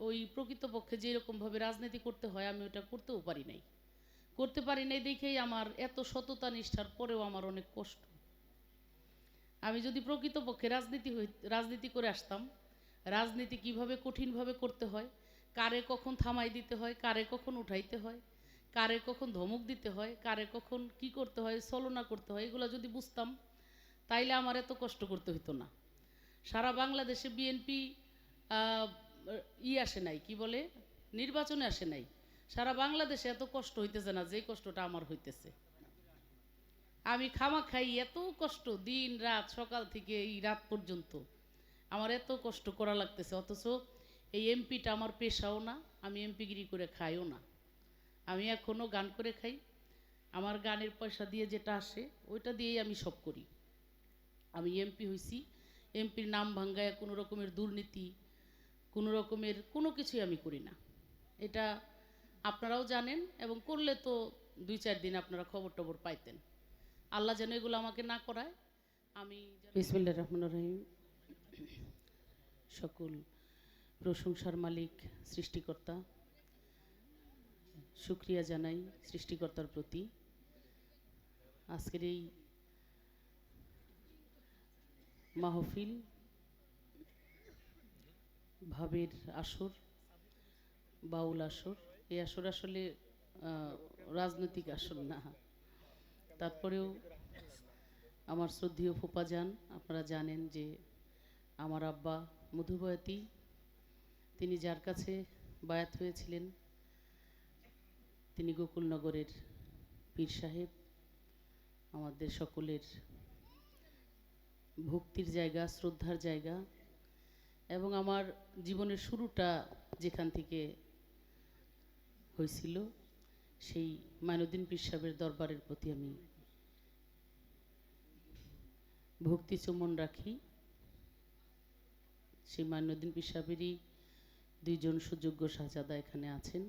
ওই প্রকৃতপক্ষে যেরকমভাবে রাজনীতি করতে হয়, আমি ওটা করতেও পারি নাই। করতে পারি নাই দেখেই আমার এত সততা নিষ্ঠার পরেও আমার অনেক কষ্ট। আমি যদি প্রকৃতপক্ষে রাজনীতি রাজনীতি করে আসতাম, রাজনীতি কীভাবে কঠিনভাবে করতে হয়, কারে কখন থামাই দিতে হয়, কারে কখন উঠাইতে হয়, কারে কখন ধমক দিতে হয়, কারে কখন কি করতে হয়, ছলনা করতে হয়, এগুলো যদি বুঝতাম, তাইলে আমার এত কষ্ট করতে হতো না। সারা বাংলাদেশে বিএনপি ই আসে নাই, কি বলে? নির্বাচনে আসে নাই। সারা বাংলাদেশে এত কষ্ট হইতেছে না যে কষ্টটা আমার হইতেছে। আমি খামা খাই এত কষ্ট, দিন, রাত, সকাল থেকে এই রাত পর্যন্ত। আমার এত কষ্ট করা লাগতেছে, অথচ এই এমপিটা আমার পেশাও না, আমি এমপিগিরি করে খাইও না। আমি এখনও গান করে খাই। আমার গানের পয়সা দিয়ে যেটা আসে, ওইটা দিয়েই আমি সব করি। আমি এমপি হইছি, এমপির নাম ভাঙ্গায় কোনো রকমের দুর্নীতি কোনো রকমের কোনো কিছুই আমি করি না। এটা আপনারাও জানেন এবং করলে তো দুই চার দিন আপনারা খবর টবর পাইতেন। আল্লাহ যেন এগুলো আমাকে না করায়। আমি বিসমিল্লা রহমান রহিম। সকল প্রশংসার মালিক, সৃষ্টিকর্তা। শুক্রিয়া জানাই সৃষ্টিকর্তার প্রতি। আজকের এই মাহফিল ভাবের আসর, বাউল আসর। এই আসর আসলে রাজনৈতিক আসর না। তারপরেও আমার শ্রদ্ধেয় ফোপা যান, আপনারা জানেন যে আমার আব্বা মধুবয়তী, তিনি যার কাছে বায়াত হয়েছিলেন, তিনি গোকুলনগরের পীর সাহেব। আমাদের সকলের ভক্তির জায়গা, শ্রদ্ধার জায়গা। এবং আমার জীবনের শুরুটা যেখান থেকে হয়েছিল, সেই মাইনুদ্দিন পীর সাহেবের দরবারের প্রতি আমি ভক্তি চুমন রাখি। সেই মাইনুদ্দিন পীর সাহেবেরই দুইজন সুযোগ্য শাহজাদা এখানে আছেন।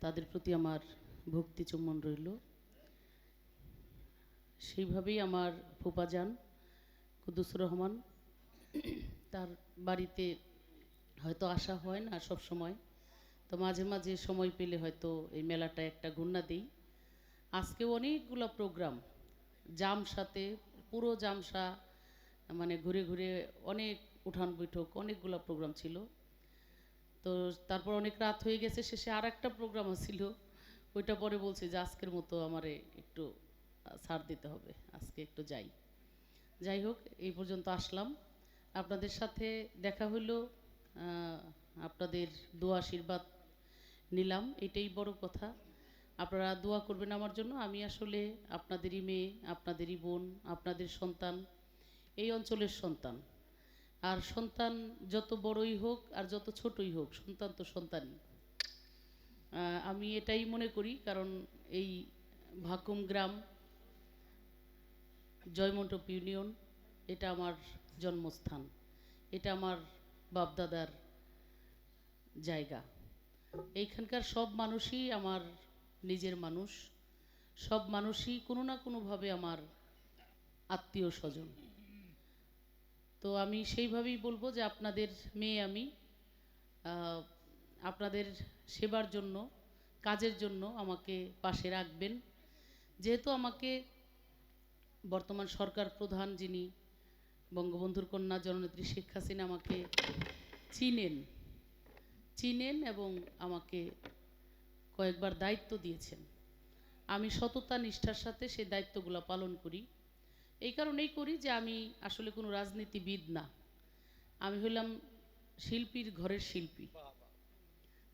তাদের প্রতি আমার ভক্তি চুম্বন রইল। সেইভাবেই আমার ফুপা যান কুদ্দুসুর রহমান। তার বাড়িতে হয়তো আসা হয় না সব সময় তো মাঝে মাঝে সময় পেলে হয়তো এই মেলাটা একটা ঘূর্ণা দিই। আজকে অনেকগুলো প্রোগ্রাম, জামসাতে, পুরো জামসা মানে ঘুরে ঘুরে অনেক উঠান বৈঠক, অনেকগুলো প্রোগ্রাম ছিল। তো তারপর অনেক রাত হয়ে গেছে, শেষে আর একটা প্রোগ্রাম ছিল। ওইটা পরে বলছে যে আজকের মতো আমারে একটু ছাড় দিতে হবে, আজকে একটু যাই। যাই হোক, এই পর্যন্ত আসলাম। আপনাদের সাথে দেখা হলো আপনাদের দোয়া আশীর্বাদ নিলাম, এটাই বড় কথা। আপনারা দোয়া করবেন আমার জন্য, আমি আসলে আপনাদেরই মেয়ে, আপনাদেরই বোন, আপনাদের সন্তান, এই অঞ্চলের সন্তান। আর সন্তান যত বড়ই হোক আর যত ছোটই হোক, সন্তান তো সন্তানই। আমি এটাই মনে করি, কারণ এই ভাকুম গ্রাম জয়মণ্ডপ ইউনিয়ন, এটা আমার জন্মস্থান। এটা আমার বাপদাদার জায়গা। এইখানকার সব মানুষই আমার নিজের মানুষ। সব মানুষই কোনো না কোনোভাবে আমার আত্মীয় স্বজন তো আমি সেইভাবেই বলব যে আপনাদের মেয়ে আমি আপনাদের সেবার জন্য, কাজের জন্য আমাকে পাশে রাখবেন। যেহেতু আমাকে বর্তমান সরকার প্রধান যিনি বঙ্গবন্ধুর কন্যা জননেত্রী শেখ হাসিনা আমাকে চিনেন চিনেন এবং আমাকে কয়েকবার দায়িত্ব দিয়েছেন। আমি সততা, নিষ্ঠার সাথে সেই দায়িত্বগুলো পালন করি। এই কারণেই করি যে আমি আসলে কোনো রাজনীতিবিদ না। আমি হলাম শিল্পীর ঘরের শিল্পী।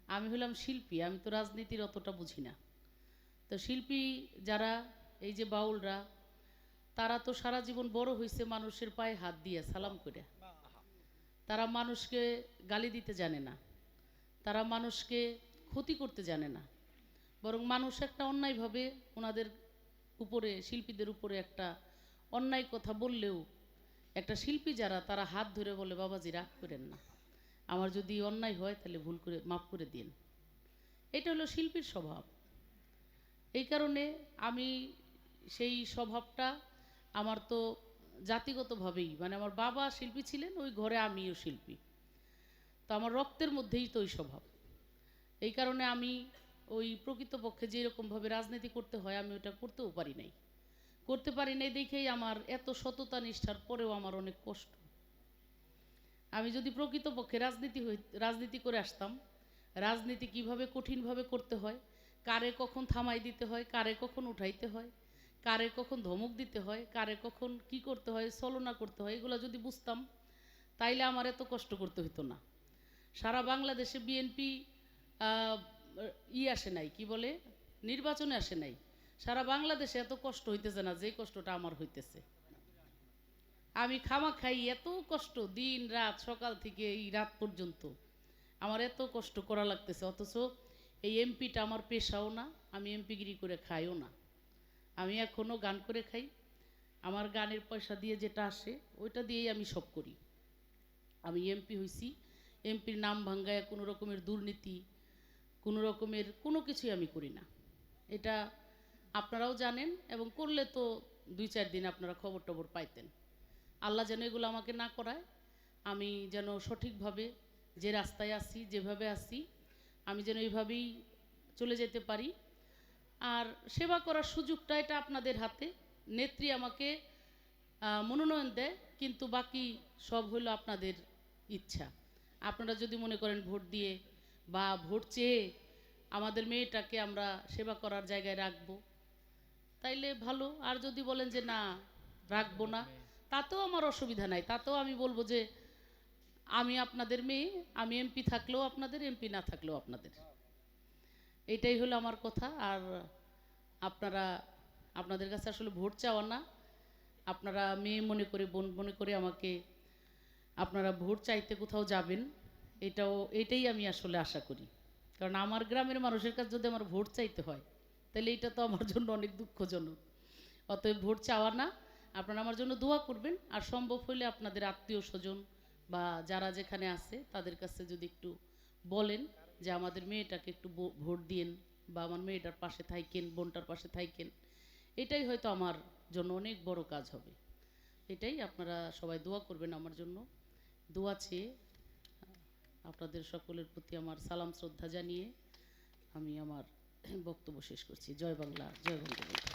আমি হলাম শিল্পী, আমি তো রাজনীতির অতটা বুঝি না। তো শিল্পী যারা, এই যে বাউলরা তারা তো সারা জীবন বড় হয়েছে মানুষের পায়ে হাত দিয়ে সালাম করে তারা মানুষকে গালি দিতে জানে না। তারা মানুষকে ক্ষতি করতে জানে না। বরং মানুষ একটা অন্যায়ভাবে ওনাদের উপরে, শিল্পীদের উপরে একটা অন্যায় কথা বললেও একটা শিল্পী যারা, তারা হাত ধরে বলে, বাবাজি, রাগ করেন না। আমার যদি অন্যায় হয়, তাহলে ভুল করে, মাফ করে দিন। এটা হলো শিল্পীর স্বভাব। এই কারণে আমি সেই স্বভাবটা আমার তো জাতিগতভাবেই মানে আমার বাবা শিল্পী ছিলেন, ওই ঘরে আমিও শিল্পী। তো আমার রক্তের মধ্যেই তো ওই স্বভাব। এই কারণে আমি ওই প্রকৃতপক্ষে যেরকমভাবে রাজনীতি করতে হয়, আমি ওটা করতেও পারি নাই। করতে পারি নাই দেখেই আমার এত সততা নিষ্ঠার পরেও আমার অনেক কষ্ট। আমি যদি প্রকৃতপক্ষে রাজনীতি হই, রাজনীতি করে আসতাম, রাজনীতি কীভাবে কঠিনভাবে করতে হয়, কারে কখন থামাই দিতে হয়, কারে কখন উঠাইতে হয় কারে কখন ধমক দিতে হয়, কারে কখন কি করতে হয়, ছলনা করতে হয়, এগুলো যদি বুঝতাম, তাইলে আমার এত কষ্ট করতে হতো না। সারা বাংলাদেশে বিএনপি ই আসে নাই, কি বলে? নির্বাচনে আসে নাই। সারা বাংলাদেশে এত কষ্ট হইতেছে না যে কষ্টটা আমার হইতেছে। আমি খামা খাই এত কষ্ট, দিন, রাত, সকাল থেকে এই রাত পর্যন্ত। আমার এত কষ্ট করা লাগতেছে, অথচ এই এমপিটা আমার পেশাও না, আমি এমপিগিরি করে খাইও না। আমি এখনও গান করে খাই। আমার গানের পয়সা দিয়ে যেটা আসে, ওইটা দিয়েই আমি সব করি। আমি এমপি হইছি, এমপির নাম ভাঙ্গায় কোনো রকমের দুর্নীতি, কোনো রকমের কোনো কিছুই আমি করি না। এটা আপনারাও জানেন এবং করলে তো দুই চার দিন আপনারা খবর টবর পাইতেন। আল্লাহ যেন এগুলো আমাকে না করায়, আমি যেন সঠিকভাবে যে রাস্তায় আসি যেভাবে আসি আমি যেন এইভাবেই চলে যেতে পারি। আর সেবা করার সুযোগটা এটা আপনাদের হাতে। নেত্রী আমাকে মনোনয়ন দেয়, কিন্তু বাকি সব হলো আপনাদের ইচ্ছা। আপনারা যদি মনে করেন ভোট দিয়ে বা ভোট চেয়ে আমাদের মেয়েটাকে আমরা সেবা করার জায়গায় রাখব, তাইলে ভালো। আর যদি বলেন যে না, রাখব না, তাতেও আমার অসুবিধা নাই। তাতেও আমি বলব যে, আমি আপনাদের মেয়ে, আমি এমপি থাকলেও আপনাদের, এমপি না থাকলেও আপনাদের। এটাই হলো আমার কথা। আর আপনারা, আপনাদের কাছে আসলে ভোট চাওয়া না। আপনারা মেয়ে মনে করে, বোন মনে করে আমাকে, আপনারা ভোট চাইতে কোথাও যাবেন, এটাও, এটাই আমি আসলে আশা করি। কারণ আমার গ্রামের মানুষের কাছে যদি আমার ভোট চাইতে হয়, তাহলে এটা তো আমার জন্য অনেক দুঃখজনক। অতএব ভোট চাওয়া না। আপনারা আমার জন্য দোয়া করবেন। আর সম্ভব হলে আপনাদের আত্মীয় স্বজন বা যারা যেখানে আছে, তাদের কাছে যদি একটু বলেন যে আমাদের মেয়েটাকে একটু ভোট দিয়েন বা আমার মেয়েটার পাশে থাইকেন বোনটার পাশে থাইকেন এটাই হয়তো আমার জন্য অনেক বড় কাজ হবে। এটাই আপনারা সবাই দোয়া করবেন আমার জন্য। দোয়া চেয়ে আপনাদের সকলের প্রতি আমার সালাম, শ্রদ্ধা জানিয়ে আমি আমার বক্তব্য শেষ করছি। জয় বাংলা, জয় বঙ্গবন্ধু।